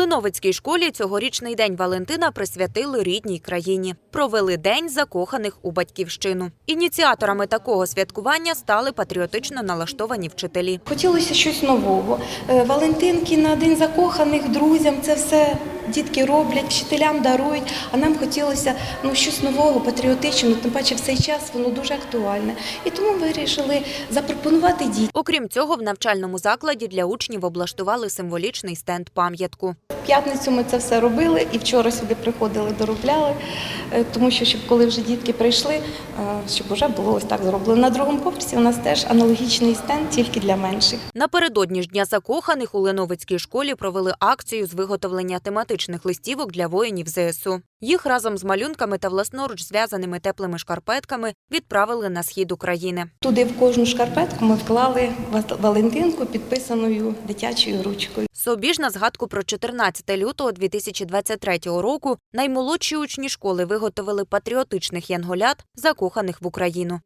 Леновицькій школі цьогорічний день Валентина присвятили рідній країні. Провели день закоханих у батьківщину. Ініціаторами такого святкування стали патріотично налаштовані вчителі. Хотілося щось нового. Е, Валентинки на день закоханих друзям це все дітки роблять, вчителям дарують. А нам хотілося ну щось нового, патріотичного. Тим паче в цей час воно дуже актуальне. І тому вирішили запропонувати дітям. Окрім цього, в навчальному закладі для учнів облаштували символічний стенд пам'ятку. П'ятницю ми це все робили і вчора сюди приходили, доробляли, е, тому що щоб коли вже дітки прийшли, е, щоб вже було ось так зроблено. На другому поверсі у нас теж аналогічний стенд, тільки для менших. Напередодні ж дня закоханих у Леновицькій школі провели акцію з виготовлення тематичних листівок для воїнів ЗСУ. Їх разом з малюнками та власноруч зв'язаними теплими шкарпетками відправили на схід України. Туди в кожну шкарпетку ми вклали ва- Валентинку, підписаною дитячою ручкою. Собі ж на згадку про 14 лютого 2023 року наймолодші учні школи виготовили патріотичних янголят, закоханих в Україну.